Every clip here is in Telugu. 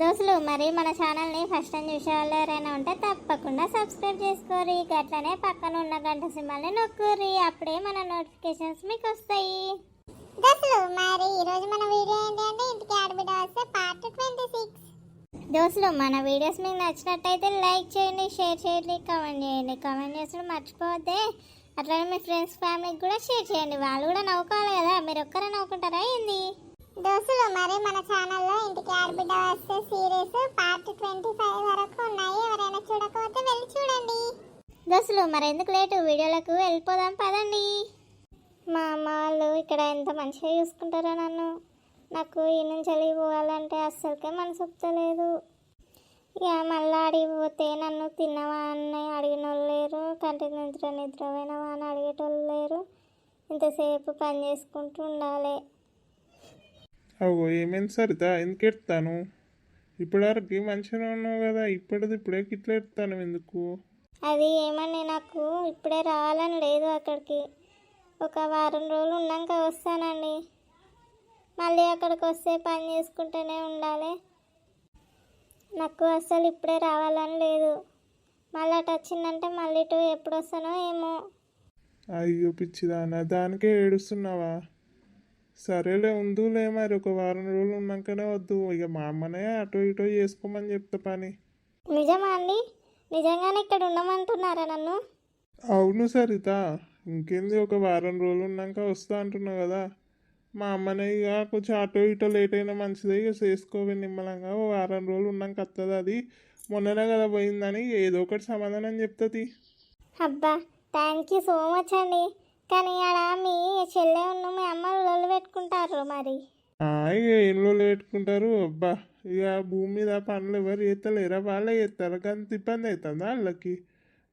దోస్తులు మరి మన ఛానల్ని ఫస్ట్ టైం చూసే వాళ్ళు ఎవరైనా ఉంటే తప్పకుండా సబ్స్క్రైబ్ చేసుకోరి. గట్లనే పక్కన ఉన్న గంట సింబల్ని నొక్కురి అప్పుడే మన నోటిఫికేషన్స్ మీకు వస్తాయి. దోస్తులు మరి ఈరోజు మన వీడియో ఏంటంటే ఇంటికి ఆడబిడ్డ వస్తే పార్ట్ ట్వంటీ సిక్స్ దోస్తులు మన వీడియోస్ మీకు నచ్చినట్టయితే లైక్ చేయండి షేర్ చేయండి కామెంట్ చేయండి. కామెంట్ చేసిన మర్చిపోతే అట్లనే మీ ఫ్రెండ్స్ ఫ్యామిలీకి కూడా షేర్ చేయండి. వాళ్ళు కూడా నవ్వుకోవాలి కదా. మీరు ఒక్కరే నవ్వుకుంటారా ఏంది? దోస్తులు మరి మన ఛానల్లో ఇంటికి ఆడబిడ్డ వస్తే సిరీస్ పార్ట్ ట్వంటీ ఫైవ్ వరకు ఉన్నాయి. ఎవరైనా చూడకపోతే వెళ్ళి చూడండి. దోస్తులు మరి ఎందుకు లేటు? వీడియోలకు వెళ్ళిపోదాం పదండి. మా అమ్మ వాళ్ళు ఇక్కడ ఎంత మంచిగా చూసుకుంటారో నన్ను. నాకు ఈ నుంచి వెళ్ళి పోవాలంటే అస్సలకే మనసు ఒప్పుతలేదు. ఇక మళ్ళీ అడిగిపోతే నన్ను తిన్నవా అని అడిగిన వాళ్ళు లేరు. కంటి నిద్ర నిద్రపోయినవా అని అడిగేటోళ్ళు లేరు. ఇంతసేపు పని చేసుకుంటూ ఉండాలి. అగో ఏమైంది సరితా ఎందుకు ఎడతాను ఇప్పటివరకు మంచిగా ఉన్నావు కదా ఇప్పటిది ఇప్పుడే ఇట్లా ఎడతాను ఎందుకు? అది ఏమని నాకు ఇప్పుడే రావాలని లేదు అక్కడికి. ఒక వారం రోజులు ఉన్నాక వస్తానండి. మళ్ళీ అక్కడికి వస్తే పని చేసుకుంటూనే ఉండాలి. నాకు అసలు ఇప్పుడే రావాలని లేదు. మళ్ళీ అటు వచ్చిందంటే మళ్ళీ ఇటు ఎప్పుడు వస్తానో ఏమో. అయ్యో పిచ్చిదానా దానికే ఏడుస్తున్నావా? సరేలే ఉందులే మరి. ఒక వారం రోజులు ఉన్నాకనే వద్దు. ఇక మా అమ్మనే అటో ఇటో చేసుకోమని చెప్తా పని. నిజమా అండి? నిజంగానే ఇక్కడ ఉండమంటున్నారా నన్ను? అవును సరిత. ఇంకేంది? ఒక వారం రోజులు ఉన్నాక వస్తా అంటున్నావు కదా. మా అమ్మనే ఇక కొంచెం అటో ఇటో లేట్ అయినా మంచిదే. ఇక చేసుకోవి నిమ్మలంగా. ఓ వారం రోజులు ఉన్నాక వస్తుంది అది. మొన్ననే కదా పోయిందని. ఏదో ఒకటి సమాధానం చెప్తుంది అబ్బా థ్యాంక్ యూ సో మచ్ అండి. కానీ ఆడ మీ చెల్లె ఉన్న మీ అమ్మ లొల్లు పెట్టుకుంటారు మరి. ఇక పెట్టుకుంటారు. అబ్బా ఇక భూమి మీద పనులు ఎవరు చేస్తలేరా వాళ్ళే చేస్తారు అంత ఇబ్బంది అవుతుందా వాళ్ళకి?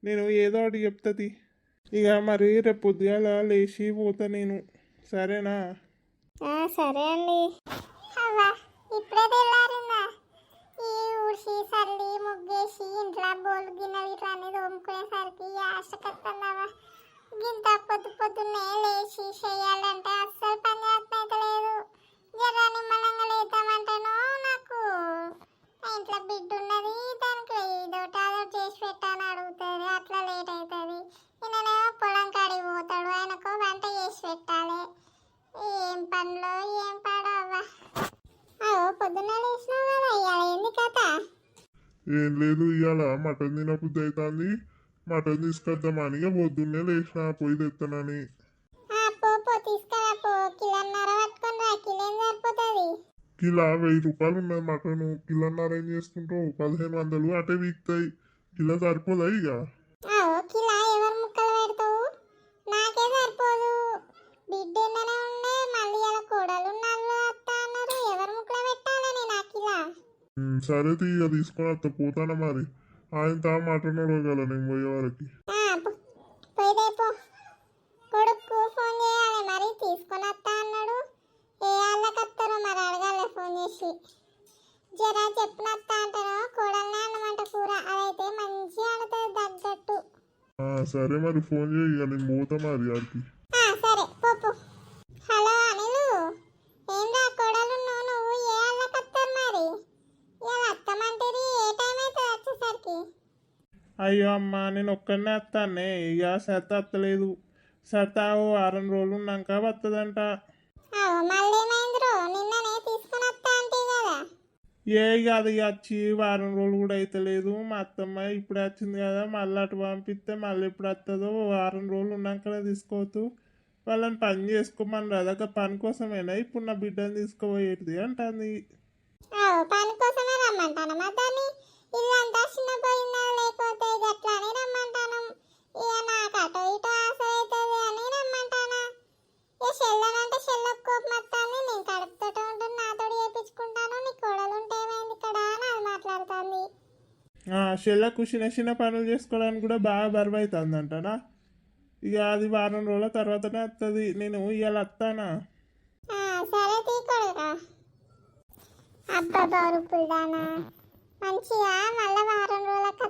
నేను ఏదో ఒకటి చెప్తుంది ఇక మరి రేపు పొద్దుగాల లేచి పోతా నేను. సరేనా? ఆ, సరే అండి. ఇప్పుడే తెల్లారిందా? ఈ ఊడ్చి సల్లి ముగ్గేసి ఇంట్లో బోల్ గిన్నెలు ఇట్లా అన్ని తోముకునేసరికి ఆశకత్తుందవ్వా ఇంత పొద్దు పొద్దున్నే లేచి చేయాలంటే అస్సలు పని చేస్తలేదు జర నిమ్మలంగా లేతామంటేనో నాకు. ఇంట్లో బిడ్డ ఉన్నది దానికి ఏదోటి అదొకటి చేసి పెట్టాలని అడుగుతుంది అట్లా లేట్ అవుతుంది ఈయననేమో పొలం కాడికి పోతాడు ఆయనకు వంట చేసి పెట్టాలి. ఏం పనులు ఏం పాడవ్వా. అవో పొద్దున్న లేచినావు కదా ఇవాళ ఏంది కథ? ఏం లేదు ఇవాళ మటన్ తినబుద్ధి అవుతుంది మటన్ తీసుకొద్దామని ఇక పొద్దున్నే లేచిన పోయి తెస్తానని కిలో వెయ్యి రూపాయలు ఉన్నది మటన్. కిలోన్నర ఏం చేసుకుంటావు పదిహేను వందలు అటే వీక్తాయి. కిలో సరిపోదా ఇక? అత్త సరే ఇక తీసుకొని వస్తా పోతానా మరి. ఆయన తా మటన్ అడగల నేను పోయే వరకు. కొడుకు ఫోన్ చేయాలి మరి తీసుకొని వస్తా అన్నాడు. ఏ వాళ్ళకి వస్తారో మరి అడగాలి ఫోన్ చేసి. జరా చెప్పిన వస్తా అంటారో కూడలనే అన్నమాట కూర. అదైతే మంచిగా ఆడుతుంది తగ్గట్టు. ఆ, సరే మరి ఫోన్ చేయి నేను పోతా మరి ఆడికి. సరే పోపు హలో అనిలు ఏం రా కొడలు నువ్వు ఏ వాళ్ళకి వస్తారు మరి ఇలా వస్తామంటేది ఏ టైం అవుతుంది వచ్చేసరికి అయ్యో అమ్మ నేను ఒక్కడనే వస్తానే ఇక సరిత వస్తలేదు ఓ వారం రోజులు ఉన్నాక వస్తుందంట మళ్ళీ ఏమైందిరో నిన్ననే తీసుకొని వస్తా అంటే కదా. ఏ అది వచ్చి వారం రోజులు కూడా అయితలేదు. మా అత్తమ్మ ఇప్పుడే వచ్చింది కదా మళ్ళీ అటు పంపిస్తే మళ్ళీ ఎప్పుడు వస్తుందో ఓ వారం రోజులు ఉన్నాకనే తీసుకోవద్దు. వాళ్ళని పని చేసుకోమని అదొక పని కోసమేనా ఇప్పుడు నా బిడ్డని తీసుకుపోయేది అంటుంది. పని కోసమే రమ్మంటాను ఇల్లంతా చిన్న పోయిందా లేకపోతే గట్లా అని రమ్మంటాను. ఇక నాకు అటు ఇటు ఆశ అవుతుంది అని రమ్మంటానా? ఇక చెల్లనంటే చెల్లకు కోపం వస్తుంది నేను కడుపుతో ఉంటుంది నాతో చేయించుకుంటాను నీ కోడలు ఉంటే ఏమైంది ఇక్కడ అని అది మాట్లాడుతుంది. చెల్లకు చిన్న చిన్న పనులు చేసుకోవడానికి కూడా బాగా బరువు అవుతుంది అంటనా ఇక అది వారం రోజుల తర్వాతనే వస్తుంది నేను ఇవాళ వస్తానా సరే తీకొడుగా అబ్బా మంచిగా మళ్ళీ వారం రోజులకు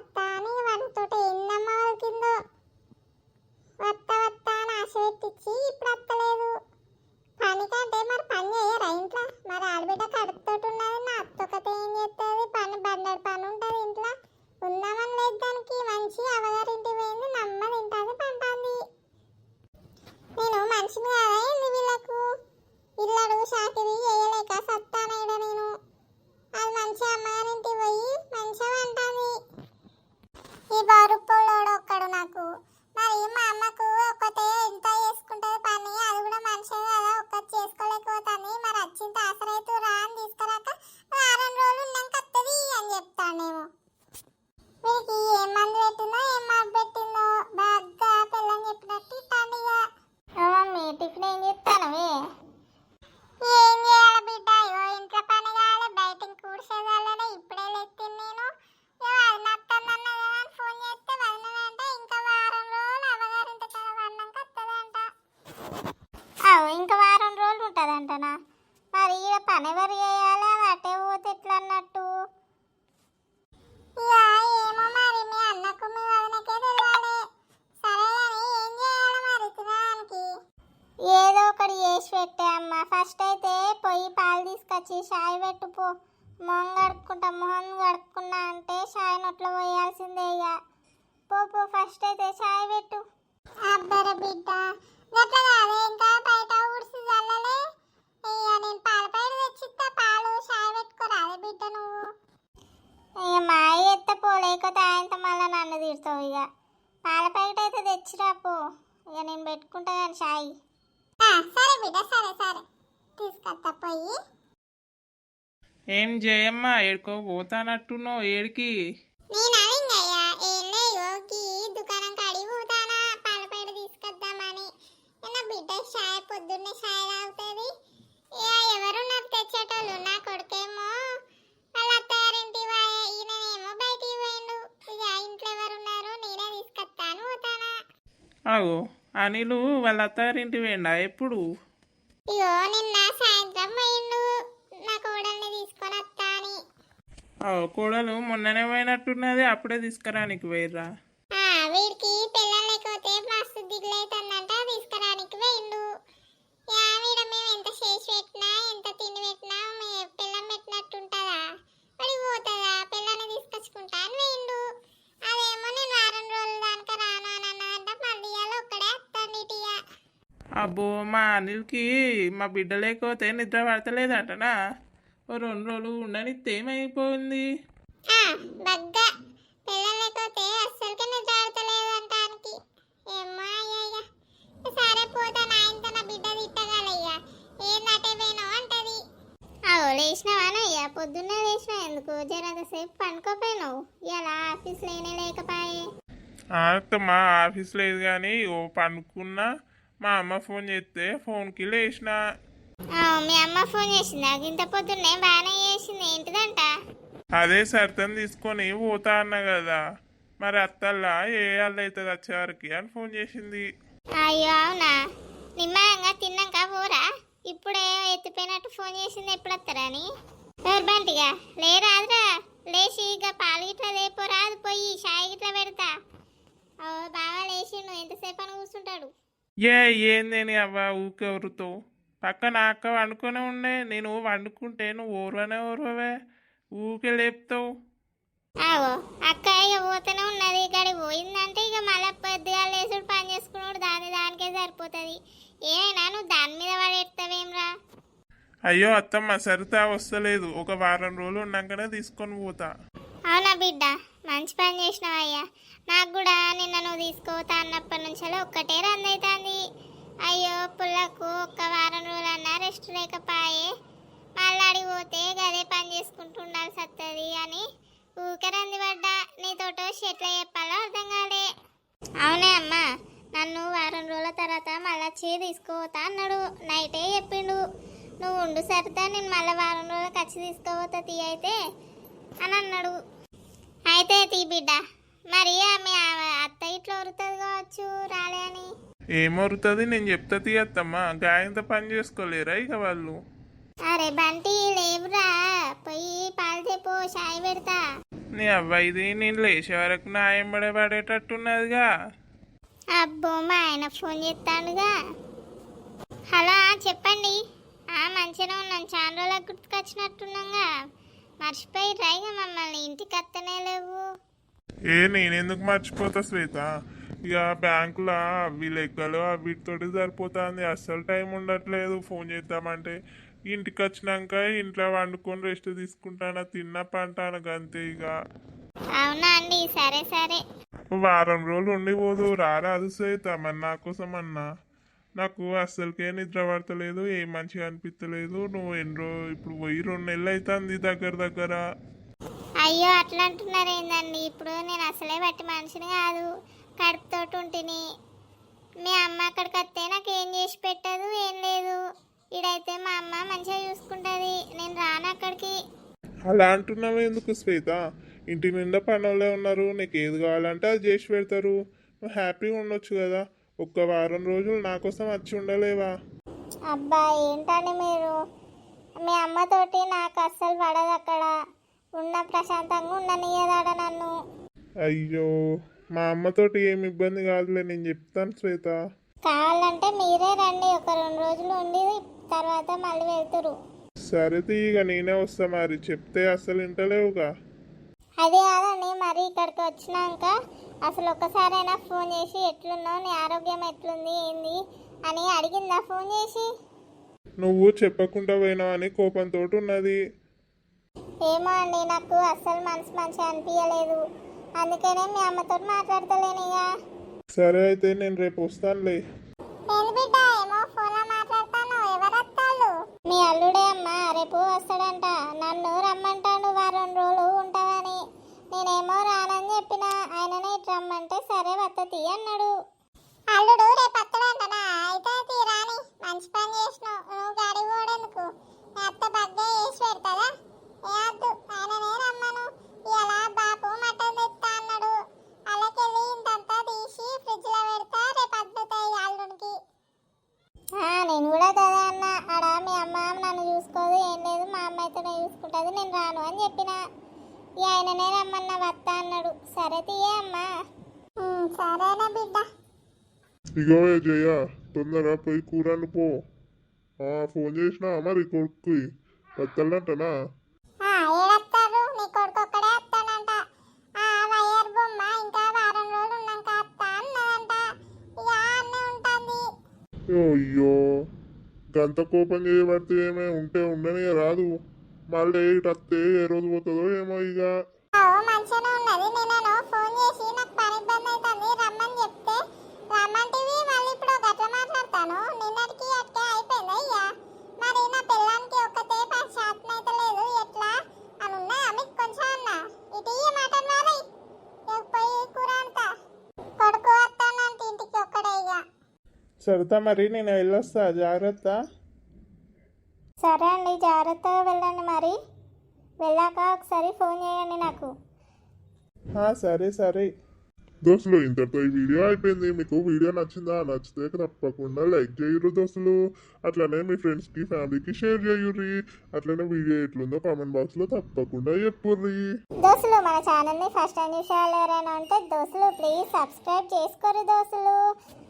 ఏదో ఒకటి చేసి పెట్టే అమ్మ. ఫస్ట్ అయితే పొయ్యి పాలు తీసుకొచ్చి షాయి పెట్టుపో మొహం కడుక్కుంటా మొహం కడుక్కున్నా అంటే షాయి నోట్లో పోయాల్సిందే ఇక. పో పో ఫస్ట్ అయితే షాయి పెట్టు. అబ్బర బిడ్డ గట్ల కాదే ఇంకా బయట ఊడ్చి చల్లలే. ఇక నేను పాల పైన తెచ్చిస్తా పాలు షాయి పెట్టుకోరాదే బిడ్డ నువ్వు. ఇక మా ఎత్త పోలేకపోతే ఆయనతో మళ్ళీ నన్ను తీరుతావు ఇక. పాల ప్యాకెట్ అయితే తెచ్చిరా పో. ఇక నేను పెట్టుకుంటా కానీ షాయి. సరే బిడ్డ సరే సరే. తీసుకొస్తా పోయి. ఏం చేయమ్మా ఏడుకో పోతానట్టున్నావు ఏడికి? నేను అవింగయ్యా ఏం లేయోకి దుకాణం కాడికి పోతానా పాల ప్యాకెట్ తీసుకొద్దామని. నా బిడ్డ షాయి పొద్దున్నే షాయి తాగుతుంది? ఎవరు నాకు తెచ్చేటోళ్ళు? నా కొడుకేమో వాళ్ళ అత్తారింటి వాయే ఈయనేమో బయటికి పోయిండు. ఇక ఇంట్లో ఎవరు ఉన్నారు నేనే తీసుకొస్తాను పోతానా. అగో అనిలు వాళ్ళ అత్తారింటి వేండా ఎప్పుడు? ఇగో నిన్న సాయంత్రం పోయిండు. నా కోడల్ని తీసుకొని వస్తా అని. ఆ కోడలు మొన్ననే పోయినట్టున్నది అప్పుడే తీసుకురానికి పోయిర్రా? ఆ, వీడికి పిల్లలు లేకపోతే మస్తు దిగులైతుందంట తీసుకురానికి పోయిండు. యా వీడ మేము ఎంత చేసి పెట్టినా ఎంత తిండి పెట్టినా మే పిల్లం పెట్టినట్టుంటదా? వాడికి పోతుందా? పిల్లని తీసుకొచ్చుకుంటా అని పోయిండు అదేమో నేను వారం రోజుల దానిక రాను అని అన్నదంట మళ్ళీ ఇవాళ ఒక్కడే వస్తాను ఇటుగా అబ్బో మా అనిల్కి మా బిడ్డ లేకపోతే నిద్ర పడతలేదటనా? ఓ రెండు రోజులు ఉండనిస్తే ఏమైపోయింది ఆ, బగ్గా. పిల్లలు లేకపోతే అస్సలకి నిద్ర ఆడతలేదంటానికి ఏమ్మా అయ్యయ్య. సరే పోతా నా ఇంత నా బిడ్డ తిట్టగలయ్య. ఏందటే వేణో అంటది. అవు లేచినావానయ్యా పొద్దున్నే లేచినా ఎందుకు జరంతసేపు పండుకోపోయినావు? ఇలా ఆఫీస్ లేనే లేకపాయే. మా ఆఫీస్ లేదు కానీ ఓ పనుకున్నా మా అమ్మ ఫోన్ చేస్తే ఫోన్కి లేచిన. మీ అమ్మ ఫోన్ చేసిందా. ఇంత పొద్దున్నే బాగానే చేసింది. ఏంటిదంట? అదే సర్తని తీసుకొని పోతా అన్న కదా. మరి అత్తల్లా ఏ వాళ్ళు అవుతుంది వచ్చేవారికి అని ఫోన్ చేసింది. అయ్యో అవునా? నిమ్మలంగా తిన్నాక పోరా? ఇప్పుడే ఎత్తిపోయినట్టు ఫోన్ చేసింది. ఎప్పుడు వస్తారని ఎవరు బంటిగా? లేరాదురా లేచి ఇక పాలు గిట్లా లేపోరా అది పోయి షాయి గిట్లా పెడతా. బాగా లేచి నువ్వు ఎంతసేపు అని కూర్చుంటాడు? ఏ ఏందేని అవ్వ ఊకే ఊరుతో. పక్కన అక్క వండుకొనే ఉండే నేను వండుకుంటే నువ్వు ఓర్వనే ఓర్వవే ఊకే లేపుతావు. ఆవో అక్క ఇక పోతూనే ఉన్నది ఇక్కడ పోయిందంటే ఇక మళ్ళీ పొద్దుగా లేచుడు పని చేసుకున్నాడు దాని దానికే సరిపోతుంది. ఏమైనా నువ్వు దాని మీద పడేస్తావేమ్రా అయ్యో అత్తమ్మ సరితా వస్తలేదు ఒక వారం రోజులు ఉన్నాకనే తీసుకొని పోతా. అవునా బిడ్డ? మంచి పని చేసినావయ్యా. నాకు కూడా నిన్న నువ్వు తీసుకోతా అన్నప్పటి నుంచి ఒక్కటే రన్ అవుతుంది అయ్యో పుల్లకు ఒక్క వారం రోజులన్నా రెస్ట్ లేకపాయే. మళ్ళీ అడిగిపోతే గదే పని చేసుకుంటూ ఉండాల్సి వస్తుంది అని ఊకే రంది పడ్డా. నీతోటో ఎట్లా చెప్పాలో అర్థం కాలే. అవునే అమ్మా నన్ను వారం రోజుల తర్వాత మళ్ళీ చే తీసుకోపోతా అన్నాడు. నైటే చెప్పిండు నువ్వు ఉండు సరితా నేను మళ్ళీ వారం రోజులకు వచ్చి తీసుకోపోతా తీ అయితే అని అన్నాడు. అయితే తీ బిడ్డ. మరి ఆమె అత్త ఇట్లా వరుతుంది కావచ్చు రాలే అని. ఏమొరుతుంది నేను చెప్తా తీయత్తమ్మ గాయంత పని చేసుకోలేరా ఇక వాళ్ళు? అరే బంటి లేవురా. పోయి పాలు తెపో షాయి పెడతా. నీ ఇది నేను లేచే వరకు నా ఎంబడే పడేటట్టున్నదిగా. అబ్బో మా ఆయన ఫోన్ చేస్తాడుగా హలో చెప్పండి. ఆ మంచిగా ఉన్నాను. చాలా రోజులకు గుర్తుకొచ్చినట్టున్నాగా. మర్చిపోయి రైగా మమ్మల్ని ఇంటికి అత్తనే లేవు. ఏ నేనెందుకు మర్చిపోతా శ్వేత? ఇక బ్యాంకులో అవి లెక్కలు వీటితోటి సరిపోతుంది. అస్సలు టైం ఉండట్లేదు ఫోన్ చేద్దామంటే. ఇంటికి వచ్చినాక ఇంట్లో వండుకొని రెస్ట్ తీసుకుంటానా తిన్న పంటాను అంతే ఇక. అవునా అండి సరే సరే. వారం రోజులు ఉండిపోదు. రారాదు శ్వేత మరి నా కోసం అన్నా నాకు అస్సలకే నిద్ర పడతలేదు ఏం మంచిగా అనిపించలేదు నువ్వు ఎన్ని రో ఇప్పుడు పోయి రెండు నెలలు అవుతుంది దగ్గర దగ్గర. అయ్యో అట్లా అంటున్నారు ఏందండి? ఇప్పుడు నేను అసలే బట్టి మనిషిని కాదు కడుపుతోటి ఉంటిని. మీ అమ్మ అక్కడికి వస్తే నాకు ఏం చేసి పెట్టదు ఏం లేదు. ఇడైతే మా అమ్మ మంచిగా చూసుకుంటుంది. నేను రాను అక్కడికి. అలా అంటున్నావు ఎందుకు శ్వేత? ఇంటి నిండా పనులే ఉన్నారు నీకు ఏది కావాలంటే అది చేసి పెడతారు. నువ్వు హ్యాపీగా ఉండొచ్చు కదా. ఒక్క వారం రోజులు నా కోసం వచ్చి ఉండలేవా? అబ్బా ఏంటండి మీరు? మీ అమ్మతోటి నాకు అస్సలు పడదు అక్కడ. ఉన్న ప్రశాంతంగా ఉండనియదాడ నన్ను? అయ్యో మా అమ్మతోటి ఏమి ఇబ్బంది కాదులే నేను చెప్తాను శ్వేత. కావాలంటే మీరే రండి ఒక రెండు రోజులు ఉండి తర్వాత మళ్ళీ వెళ్తురు. సరే తీయగా నేనే వస్తా మరి. చెప్తే అస్సలు వింటలేవుగా. అదే కాదండి మరి ఇక్కడికి వచ్చినాక అసలు ఒక్కసారైనా ఫోన్ చేసి ఎట్లున్నావు? నీ ఆరోగ్యం ఎట్లుంది? ఏంది? అని అడిగిందా ఫోన్ చేసి? నువ్వు చెప్పకుండా పోయినావని కోపంతో ఉన్నది. ఏమో అండి నాకు అస్సలు మనసు మంచిగా అనిపించలేదు అందుకనే మీ అమ్మతో మాట్లాడతలేను ఇక సరే అయితే నేను రేపు వస్తానులే. మీ అల్లుడే అమ్మ రేపు వస్తాడంట. నన్ను రమ్మంటాడు వారం రోజులు నేనేమో రానని చెప్పిన. ఆయననే రమ్మంటే సరే వత్తతి అన్నాడు. అల్లుడు రేపు వస్తాడంటనా అయితే రాని. మంచి పని చేసినావు. నువ్వు గాడి మీ అత్త బర్త్డే చేసి పెడతాదా ఏద్దు ఆయననే రమ్మను ఇలా బాపు మటన్ తెస్తా అన్నాడు అలాకెళ్ళి ఇంతంతా తీసి ఫ్రిడ్జ్లో పెడతా రేపు అద్దుతాయి అల్లుడికి నేను కూడా కదా అన్న ఆడ మీ అమ్మ నన్ను చూసుకోదు ఏం లేదు మా అమ్మ అయితే చూసుకుంటుంది నేను రాను అని చెప్పిన ఈ ఆయననే రమ్మన్న వత్త అన్నాడు సరే తీయే అమ్మా సరేనా బిడ్డ ఇగో ఏ జయ తొందరగా పోయి కూరను పో. ఆ, ఫోన్ చేసినా మరి కొడుకు వస్తాడంటనా? ఏడత్తారు? నీ కొడుకు ఒక్కడే వస్తాడంట. ఆ వయ్యర్ బొమ్మ ఇంకా వారం రోజులు ఉన్నాక వస్తా అన్నదంట. ఇక అన్నీ ఉంటుంది. అయ్యో గంత కోపం చేయబడితే ఏమే ఉంటే ఉండని రాదు. మళ్ళీ ఇటు వస్తే ఏ రోజు పోతుందో ఏమో ఇక మంచిగానే ఉన్నది. నేను ఫోన్ చేసి నాకు పని ఇబ్బంది అవుతుంది రమ్మని చెప్తే రమ్మంటివి మళ్ళీ ఇప్పుడు గట్ల మాట్లాడతాను నిన్నటికి అట్టే అయిపోయింది అయ్యా మరి నా పిల్లానికి ఒక్కతే శాతం అయితే లేదు ఎట్లా అని ఉన్నదా మీకు కొంచెం అన్న ఇటు ఈ మాట మరి పోయి కూర అంతా కొడుకు వస్తానంటే ఇంటికి ఒక్కడే ఇక సరితా మరి నేను వెళ్ళొస్తా. జాగ్రత్త. సరే అండి జాగ్రత్తగా వెళ్ళండి మరి. వెళ్ళాక ఒకసారి ఫోన్ చేయండి నాకు. సరే సరే. దోస్తులు ఇంతటితో ఈ వీడియో అయిపోయింది. మీకు వీడియో నచ్చిందా? నచ్చితే తప్పకుండా లైక్ చేయరు దోస్తులు. అట్లనే మీ ఫ్రెండ్స్కి ఫ్యామిలీకి షేర్ చేయుర్రి. అట్లనే వీడియో ఎట్లుందో కామెంట్ బాక్స్లో తప్పకుండా చెప్పుర్రి. దోస్తులు మన ఛానల్ని ఫస్ట్ టైం చూసేవాళ్ళు ఎవరైనా ఉంటే దోస్తులు ప్లీజ్ సబ్స్క్రైబ్ చేసుకోరు దోస్తులు.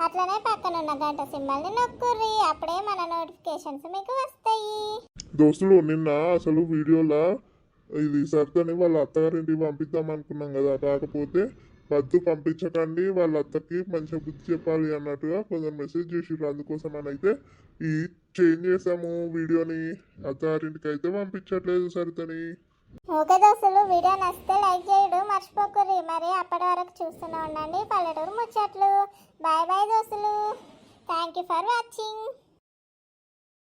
అట్లనే పక్కన ఉన్న గంట సింబల్ని నొక్కుర్రి. అప్పుడే మన నోటిఫికేషన్స్ మీకు వస్తాయి. దోస్తులు నిన్న అసలు వీడియోలో ఇది సర్దని వాళ్ళ అత్తగారింటికి పంపిద్దాం అనుకున్నాం కదా. కాకపోతే వద్దు పంపించకండి వాళ్ళ అత్తకి మంచిగా బుద్ధి చెప్పాలి అన్నట్టుగా కొంచెం మెసేజ్ చేసిర్రు. అందుకోసం అని అయితే ఈ చేంజ్ చేసాము వీడియోని. అత్తగారింటికి అయితే పంపించట్లేదు సరితని. ఓకే దోస్తులు వీడియో నచ్చితే లైక్ చేయడం మర్చిపోకర్రి. మరి అప్పటి వరకు చూస్తూనే ఉండండి. పల్లెటూరు ముచ్చట్లు. బాయ్ బాయ్ దోస్తులు థ్యాంక్ యూ ఫర్ వాచింగ్